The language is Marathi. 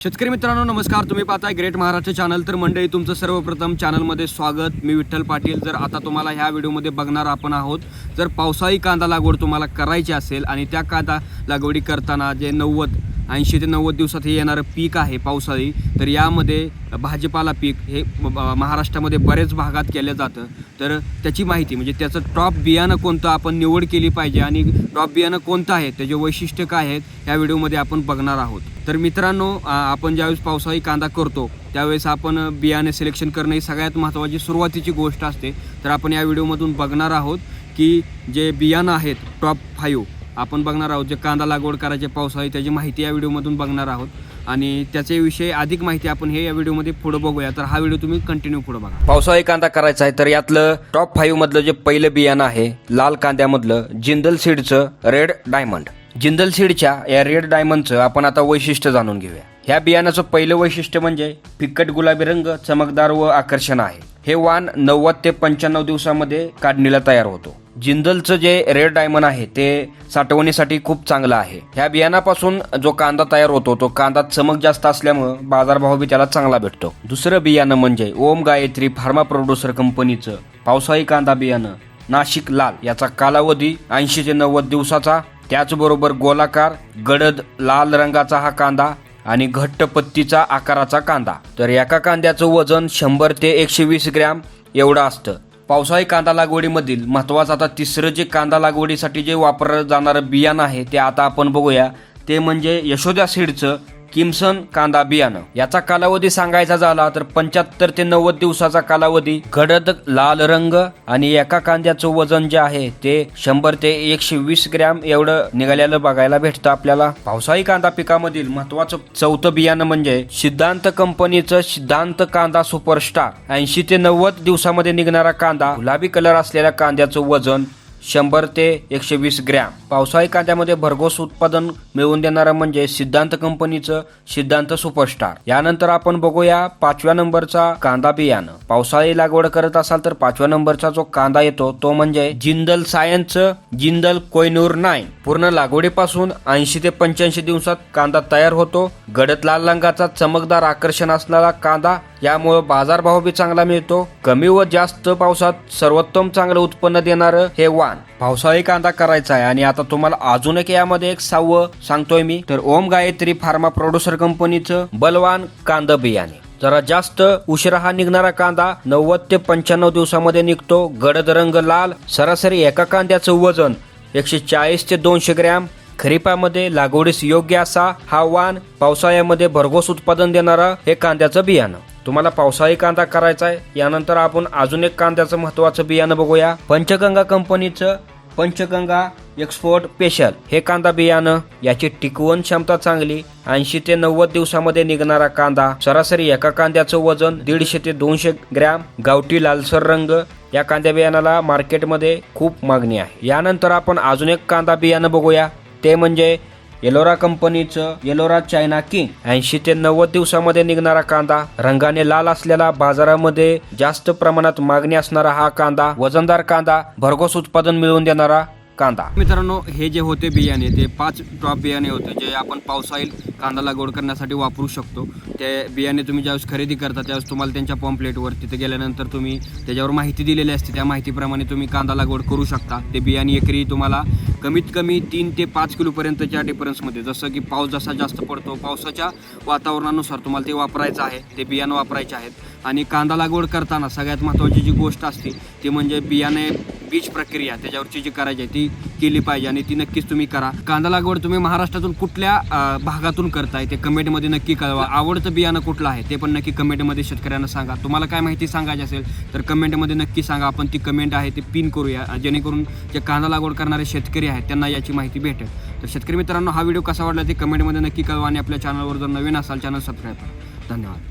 शेतकरी मित्रांनो नमस्कार. तुम्ही पाहताय ग्रेट महाराष्ट्र चॅनल. तर मंडळी तुमचं सर्वप्रथम चॅनलमध्ये स्वागत. मी विठ्ठल पाटील. जर आता तुम्हाला ह्या व्हिडिओमध्ये बघणार आपण आहोत जर पावसाळी कांदा लागवड तुम्हाला करायची असेल आणि त्या कांदा लागवडी करताना जे नव्वद ऐंशी ते नव्वद दिवसात हे येणारं पीक आहे पावसाळी. तर यामध्ये भाजीपाला पीक हे महाराष्ट्रामध्ये बरेच भागात केलं जातं. तर त्याची माहिती म्हणजे त्याचं टॉप बियाणं कोणतं आपण निवड केली पाहिजे आणि टॉप बियाणं कोणतं आहे त्याचे वैशिष्ट्य काय आहेत या व्हिडिओमध्ये आपण बघणार आहोत. तर मित्रांनो आपण ज्यावेळेस पावसाळी कांदा करतो त्यावेळेस आपण बियाणे सिलेक्शन करणं ही सगळ्यात महत्त्वाची सुरुवातीची गोष्ट असते. तर आपण या व्हिडिओमधून बघणार आहोत की जे बियाणं आहेत टॉप फाईव्ह आपण बघणार आहोत जे कांदा लागवड करायचे पावसाळी त्याची माहिती या व्हिडिओमधून बघणार आहोत. आणि त्याच्याविषयी अधिक माहिती आपण हे या व्हिडिओमध्ये पुढे बघूया. तर हा व्हिडिओ तुम्ही कंटिन्यू पुढे बघा. पावसाळी कांदा करायचा आहे तर यातलं टॉप फाईव्ह मधलं जे पहिलं बियाणं आहे लाल कांद्यामधलं जिंदल सीडचं रेड डायमंड जिंदल सीडच्या या रेड डायमंडचं आपण आता वैशिष्ट्य जाणून घेऊया. ह्या बियाणाचं पहिलं वैशिष्ट्य म्हणजे फिकट गुलाबी रंग चमकदार व आकर्षण आहे. हे वाण नव्वद ते पंच्याण्णव दिवसामध्ये काढणीला तयार होतो. जिंदलचं जे रेड डायमंड आहे ते साठवणीसाठी खूप चांगलं आहे. ह्या बियाणापासून जो कांदा तयार होतो तो कांदा चमक जास्त असल्यामुळं बाजारभाव बी त्याला चांगला भेटतो. दुसरं बियाणं म्हणजे ओम गायत्री फार्मा प्रोड्युसर कंपनीचं पावसाळी कांदा बियाणं नाशिक लाल याचा कालावधी ऐंशी ते नव्वद दिवसाचा त्याचबरोबर गोलाकार गडद लाल रंगाचा हा कांदा आणि घट्ट पत्तीचा आकाराचा कांदा. तर एका कांद्याचं वजन शंभर ते एकशे वीस ग्रॅम एवढं असतं. पावसाळी कांदा लागवडीमधील महत्वाचं आता तिसरं जे कांदा लागवडीसाठी जे वापरलं जाणारं बियाणं आहे ते आता आपण बघूया. ते म्हणजे यशोदा सीडचं किमसन कांदा बियाणं. याचा कालावधी सांगायचा झाला तर पंच्याहत्तर ते नव्वद दिवसाचा कालावधी. गडद लाल रंग आणि एका कांद्याचं वजन जे आहे ते शंभर ते एकशे वीस ग्रॅम एवढं निघालेलं बघायला भेटतं आपल्याला. पावसाळी कांदा पिकामधील महत्वाचं चौथं बियाणं म्हणजे सिद्धांत कंपनीचं सिद्धांत कांदा सुपरस्टार. ऐंशी ते नव्वद दिवसामध्ये निघणारा कांदा गुलाबी कलर असलेल्या कांद्याचं वजन शंभर ते एकशे वीस ग्रॅम. पावसाळी कांद्यामध्ये भरघोस उत्पादन मिळवून देणारं म्हणजे सिद्धांत कंपनीचं सिद्धांत सुपरस्टार. यानंतर आपण बघूया पाचव्या नंबरचा कांदा बियाणं. पावसाळी लागवड करत असाल तर पाचव्या नंबरचा जो कांदा येतो तो म्हणजे जिंदल सायन्सचं जिंदल कोयनूर नाईन. पूर्ण लागवडीपासून ऐंशी ते पंच्याऐंशी दिवसात कांदा तयार होतो. गडद लाल रंगाचा चमकदार आकर्षण असणारा कांदा यामुळे बाजारभाव बी चांगला मिळतो. कमी व जास्त पावसात सर्वोत्तम चांगलं उत्पन्न देणारं हे वाण. पावसाळी कांदा करायचा आहे आणि आता तुम्हाला अजून एक यामध्ये एक सहावं सांगतोय मी. तर ओम गायत्री फार्मा प्रोड्युसर कंपनीचं बलवान कांदा बियाणे. जरा जास्त उशिरा हा निघणारा कांदा नव्वद ते पंच्याण्णव दिवसामध्ये निघतो. गडद रंग लाल सरासरी एका कांद्याचं वजन एकशे चाळीस ते दोनशे ग्रॅम. खरीपामध्ये लागवडीस योग्य असा हा वाण पावसाळ्यामध्ये भरघोस उत्पादन देणारा हे कांद्याचं बियाणं. तुम्हाला पावसाळी कांदा करायचा आहे यानंतर आपण अजून एक कांद्याचं महत्वाचं बियाणं बघूया. पंचगंगा कंपनीचं पंचगंगा एक्सपोर्ट स्पेशल हे कांदा बियाणं याची टिकवण क्षमता चांगली ऐंशी ते नव्वद दिवसामध्ये निघणारा कांदा सरासरी एका कांद्याचं वजन दीडशे ते दोनशे ग्रॅम गावठी लालसर रंग या कांद्या बियाणाला मार्केटमध्ये खूप मागणी आहे. यानंतर आपण अजून एक कांदा बियाणं बघूया ते म्हणजे एलोरा कंपनीचं येलोरा चायना किंग. ऐंशी ते नव्वद दिवसामध्ये निघणारा कांदा रंगाने लाल असलेला बाजारामध्ये जास्त प्रमाणात मागणी असणारा हा कांदा वजनदार कांदा भरघोस उत्पादन मिळवून देणारा कांदा. मित्रांनो हे जे होते बियाणे ते पाच ड्रॉप बियाणे होते जे आपण पावसाळी कांदा लागवड करण्यासाठी वापरू शकतो. ते बियाणे तुम्ही ज्यावेळेस खरेदी करता त्यावेळेस तुम्हाला त्यांच्या पॉम्पलेटवर तिथे गेल्यानंतर तुम्ही त्याच्यावर माहिती दिलेली असते. त्या माहितीप्रमाणे तुम्ही कांदा लागवड करू शकता. ते बियाणे एकरी तुम्हाला कमीत कमी तीन ते पाच किलोपर्यंतच्या डिफरन्समध्ये जसं की पाऊस जसा जास्त पडतो पावसाच्या वातावरणानुसार तुम्हाला ते वापरायचं आहे. ते बियाणं वापरायचे आहेत. आणि कांदा लागवड करताना सगळ्यात महत्त्वाची जी गोष्ट असते ती म्हणजे बियाणे बीज प्रक्रिया त्याच्यावरची जी करायची आहे ती केली पाहिजे आणि ती नक्कीच तुम्ही करा. कांदा लागवड तुम्ही महाराष्ट्रातून कुठल्या भागातून करताय ते कमेंटमध्ये नक्की कळवा. आवडतं बियाणं कुठलं आहे ते पण नक्की कमेंटमध्ये शेतकऱ्यांना सांगा. तुम्हाला काय माहिती सांगायची असेल तर कमेंटमध्ये नक्की सांगा. आपण ती कमेंट आहे ती पिन करूया. जेणेकरून जे कांदा लागवड करणारे शेतकरी आहेत त्यांना याची माहिती भेटेल. तर शेतकरी मित्रांनो हा व्हिडिओ कसा वाटला ते कमेंटमध्ये नक्की कळवा आणि आपल्या चॅनलवर जर नवीन असाल चॅनल सबस्क्राईब करा. धन्यवाद.